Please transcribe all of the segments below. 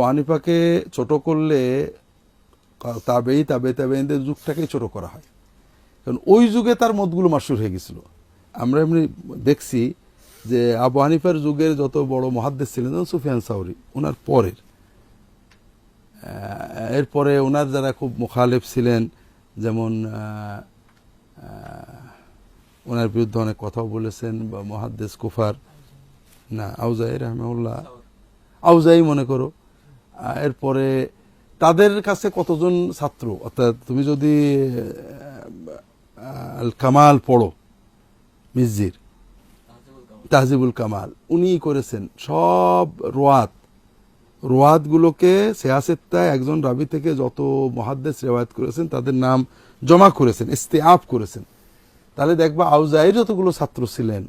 আবু ছোট করলে তাবেই তাবে তাবেইনদের যুগটাকেই ছোট করা হয়। কারণ ওই যুগে তার মতগুলো মাসুর হয়ে গেছিল। আমরা এমনি দেখছি যে আবু হানিফার যুগের যত বড় মহাদ্দেশ ছিলেন সুফিয়ান সাউরি ওনার পরের। এরপরে ওনার যারা খুব মুখালেফ ছিলেন, যেমন ওনার বিরুদ্ধে অনেক কথাও বলেছেন, বা মহাদ্দেশ কুফার, না, আউজাই রহমাউল্লাহ আউজাই মনে করো। এরপরে তাদের কাছে কতজন ছাত্র? অর্থাৎ তুমি যদি কামাল পড়ো মির্জির তাহজিবুল কামাল, উনি করেছেন, সব রোয়াত, রোয়াতগুলোকে সেয়াসেত্তায় একজন রাবি থেকে যত মহাদ্দেশ রেওয়ায়ত করেছেন, তাদের নাম জমা করেছেন ইস্তেআপ করেছেন। তাহলে দেখবা আউজাইর যতগুলো ছাত্র ছিলেন,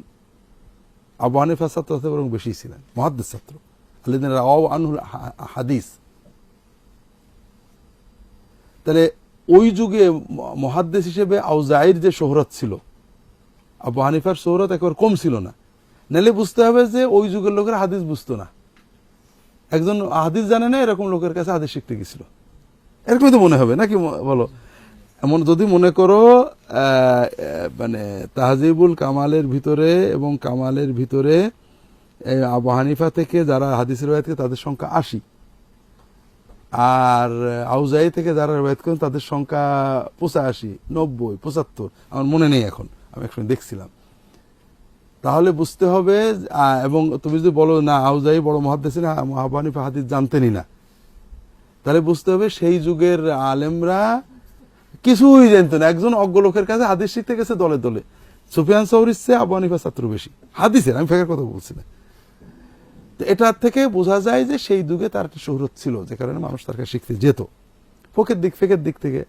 আবু ছাত্র বরং বেশি ছিলেন মহাদ্দেশ ছাত্র। আলিদিন রাও আনহুল হাদিস তাহলে ওই যুগে মহাদ্দেশ হিসেবে আউজাইর যে শোহরত ছিল, আবু হানিফার শোহরত একেবারে কম ছিল না। নাহলে বুঝতে হবে যে ওই যুগের লোকের হাদিস বুঝতো না। একজন হাদিস জানে না, এরকম লোকের কাছে হাদিস শিখতে গেছিল। এরকমই তো মনে হবে, নাকি বলো? এমন যদি মনে করো মানে তাহজিবুল কামালের ভিতরে এবং কামালের ভিতরে আবু হানিফা থেকে যারা হাদিস রয়েছে তাদের সংখ্যা আশি। আর আউজাই থেকে যারা রয়েত করেন তাদের সংখ্যা পঁচাশি, নব্বই, পঁচাত্তর। আমার মনে নেই এখন, আমি একসময় দেখছিলাম। তাহলে বুঝতে হবে এবং তুমি যদি বলো, না, আউজাই বড় মহাদ্দেশ না মহাবানিফা হাদিস জানতেনই না। তাহলে বুঝতে হবে, সেই যুগের আলেমরা কিছুই জানতো না। একজন অজ্ঞ লোকের কাছে হাদিস শিখতে গেছে দলে দলে। সুফিয়ান সৌরির চেয়ে আবু হানিফা ছাত্র বেশি। হাদিসের, আমি ফেকার কথা বলছি না। তো এটার থেকে বোঝা যায় যে সেই যুগে তার একটা শহরত ছিল, যে কারণে মানুষ তার কাছে শিখতে যেত। ফোকের দিক, ফেকের দিক থেকে।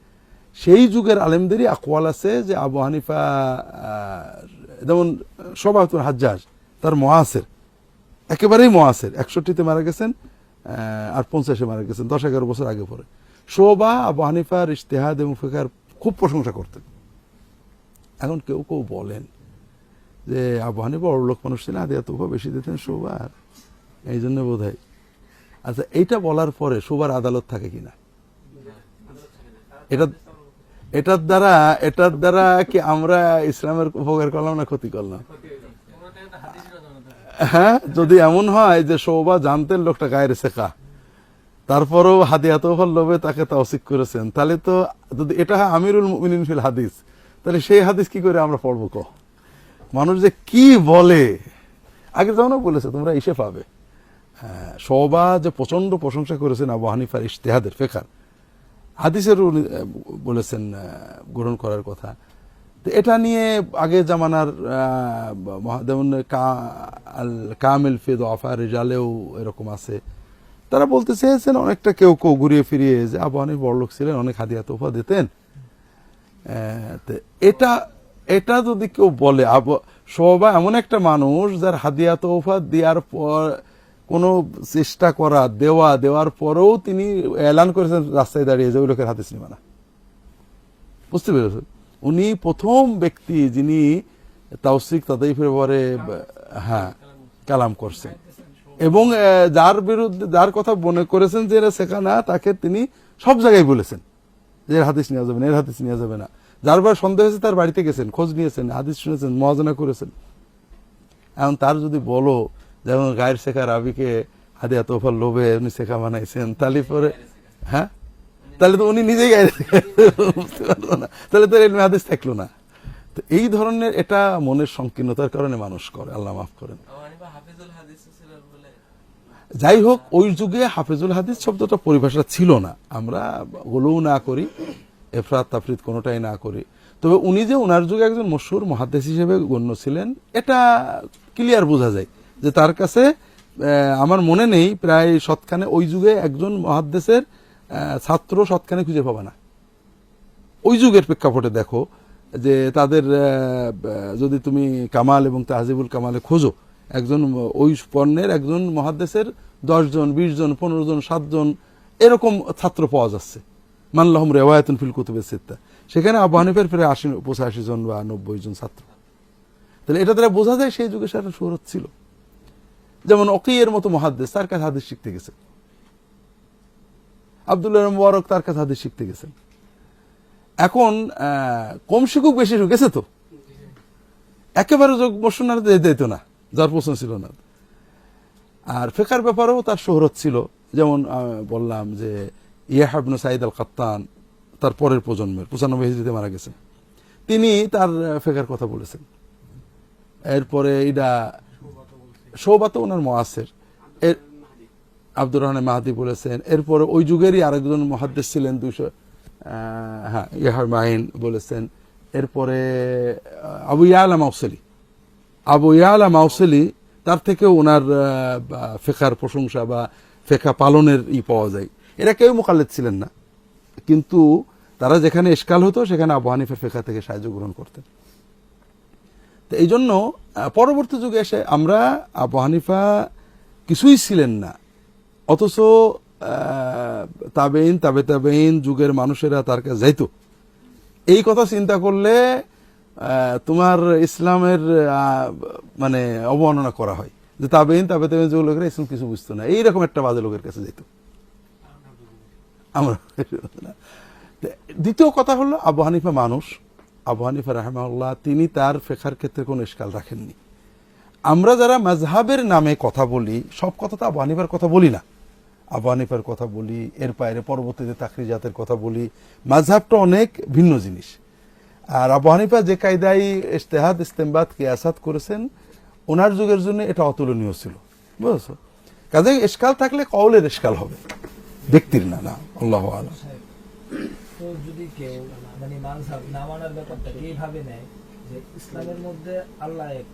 সেই যুগের আলেমদেরই আকোয়াল আছে যে আবু হানিফা যেমন সবাতুল হাজ্জাজ, তার মহাসের একেবারেই মহাসের একষট্টিতে মারা গেছেন আর পঞ্চাশে মারা গেছেন, দশ এগারো বছর আগে পরে। শোভা আবু হানিফার ইশতেহাদ এবং ফেকার খুব প্রশংসা করতেন। এখন কেউ কেউ বলেন যে আবু হানিফা মানুষ ছিলেন আদিয়া তোফা বেশি দিতেন শোভার এই জন্য বোধ হয় আচ্ছা এইটা বলার পরে শোভার আদালত থাকে কিনা? এটা, এটার দ্বারা এটার দ্বারা কি আমরা ইসলামের উপকার করলাম না ক্ষতি করলাম? হ্যাঁ যদি এমন হয় যে শোভা জানতেন লোকটা গায়ের শেখা, তারপরেও হাদিয়া তোফার লোভে তাকে তাওসিক করেছেন। তাহলে তো যদি এটা হয় আমিরুল মুমিনিন ফিল হাদিস, তাহলে সেই হাদিস কি করে আমরা পড়ব ক? মানুষ যে কি বলে, আগে যেমন বলেছে, তোমরা ইসে পাবে। শোভা যে প্রচণ্ড প্রশংসা করেছেন আবু হানিফার ইশতেহাদের ফেকার হাদিসের উনি আহ, বলেছেন গ্রহণ করার কথা। তো এটা নিয়ে আগে জামানার যেমন কামিল ফিদ অফা রেজালেও এরকম আছে। তারা বলতে চেয়েছেন অনেকটা কেউ কেউ ঘুরিয়ে ফিরিয়ে যে আবু হানিফ বড়লোক ছিলেন অনেক হাদিয়া তোফা দিতেন। এটা এটা যদি কেউ বলে আবু সবাই এমন একটা মানুষ যার হাদিয়া তোফা দেওয়ার পর কোনো চেষ্টা করা, দেওয়া, দেওয়ার পরেও তিনি এলান করেছেন রাস্তায় দাঁড়িয়ে যে ওই লোকের হাতে নিবে না। বুঝতে পেরেছেন? উনি প্রথম ব্যক্তি যিনি তাওসিক তাদাইফের ব্যাপারে ব- হ্যাঁ কালাম করছেন। এবং যার বিরুদ্ধে, যার কথা মনে করেছেন যে এরা শেখা না, তাকে তিনি সব জায়গায় বলেছেন যে এর হাদিস নেওয়া যাবে না, এর হাদিস নেওয়া যাবে না। যার বার সন্দেহ হয়েছে তার বাড়িতে গেছেন, খোঁজ নিয়েছেন, হাদিস শুনেছেন, মহাজনা করেছেন। এখন তার যদি বলো যেমন গায়ের শেখা রাবিকে হাদিয়া তোফার লোভে উনি শেখা বানাইছেন তাহলে পরে হ্যাঁ? তাহলে তো উনি নিজেই গায়ের বুঝতে পারল না তাহলে তো এলমে হাদিস থাকল না। তো এই ধরনের এটা মনের সংকীর্ণতার কারণে মানুষ করে, আল্লাহ মাফ করেন। যাই হোক, ওই যুগে হাফিজুল হাদিস শব্দটা পরিভাষা ছিল না। আমরা ওগুলোও না করি, এফরাত তাফরিদ কোনোটাই না করি। তবে উনি যে ওনার যুগে একজন মশুর মহাদেশ হিসেবে গণ্য ছিলেন, এটা ক্লিয়ার বোঝা যায়। যে তার কাছে আমার মনে নেই, প্রায় সৎখানে ওই যুগে একজন মহাদ্দেশের ছাত্র সৎখানে খুঁজে পাবে না। ওই যুগের প্রেক্ষাপটে দেখো যে তাদের যদি তুমি কামাল এবং তাহজিবুল কামালে খোঁজো, একজন ওই পণ্যের একজন মহাদেশের দশ জন বিশ জন পনেরো জন সাতজন এরকম ছাত্র পাওয়া যাচ্ছে। মানলাহম রেওয়ায়তুন ফিল কুতুবে সিত্তা। সেখানে আবু হানিফের প্রায় আশি, পঁচাশি জন বা নব্বই জন ছাত্র। তাহলে এটা দ্বারা বোঝা যায় সেই যুগে সেটা শহরত ছিল। যেমন অকিয়ের মতো মহাদ্দেশ তার কাছে হাদিস শিখতে গেছে। আবদুল্লাহ মুবারক তার কাছে হাদিস শিখতে গেছেন এখন কম শিখুক, বেশি গেছে তো? একেবারে যোগ বসুনার যেত না, যার প্রশ্ন ছিল না। আর ফেকার ব্যাপারেও তার শোহরত ছিল। যেমন বললাম যে ইয়াহাবনু সাইদ আল কাত্তান তার পরের প্রজন্মের, পঁচানব্বই হিজড়িতে মারা গেছেন তিনি তার ফেকার কথা বলেছেন। এরপরে এটা সৌবাত ওনার মহাসের। এর আব্দুর রহমান মাহাদি বলেছেন, এরপরে ওই যুগেরই আরেকজন মহাদ্দেশ ছিলেন দুশো হ্যাঁ ইয়াহার মাহিন বলেছেন। এরপরে আবু ইয়ালা মাউসেলি। আবু ইয়ালা মাউসেলি, তার থেকেও ওনার ফেকার প্রশংসা বা ফেকা পালনের ই পাওয়া যায়। এরা কেউ মোকাল্লেদ ছিলেন না। কিন্তু তারা যেখানে এসকাল হতো, সেখানে আবু হানিফের ফেকা থেকে সাহায্য গ্রহণ করতেন। তো এই জন্য পরবর্তী যুগে এসে আমরা আবু হানিফা কিছুই ছিলেন না। অথচ তাবেইন, তাবে তাবেইন যুগের মানুষেরা তার কাছে যাইতো। এই কথা চিন্তা করলে তোমার ইসলামের মানে অবমাননা করা হয়। যে তাবেইন, তাবে তাবেইন যুগ লোকেরা ইসলাম কিছু বুঝতো না। এইরকম একটা বাজে লোকের কাছে যেত আমরা দ্বিতীয় কথা হলো, আবু হানিফা মানুষ। আবু হানিফা রাহমাল্লাহ তিনি তার ফেখার ক্ষেত্রে কোনো ইস্কাল রাখেননি। আমরা যারা মাজহাবের নামে কথা বলি, সব কথা তো আবু হানিফার কথা বলি না। আবু হানিফার কথা বলি, এর বাইরে পরবর্তীতে তাকরিজাতের কথা বলি। মাঝহাবটা অনেক ভিন্ন জিনিস। আর আবু হানিফা যে কায়দায় ইস্তেহাদ ইস্তেমবাদ, কিয়াসাত করেছেন, ওনার যুগের জন্য এটা অতুলনীয় ছিল। বুঝেছ? কাজে ইস্কাল থাকলে কওলের ইস্কাল হবে। ব্যক্তির না না। আল্লাহ আলম। তো যদি কেউ মানে মানসাব না মানার ব্যাপারটা এইভাবে নেয়, যে ইসলামের মধ্যে আল্লাহ এক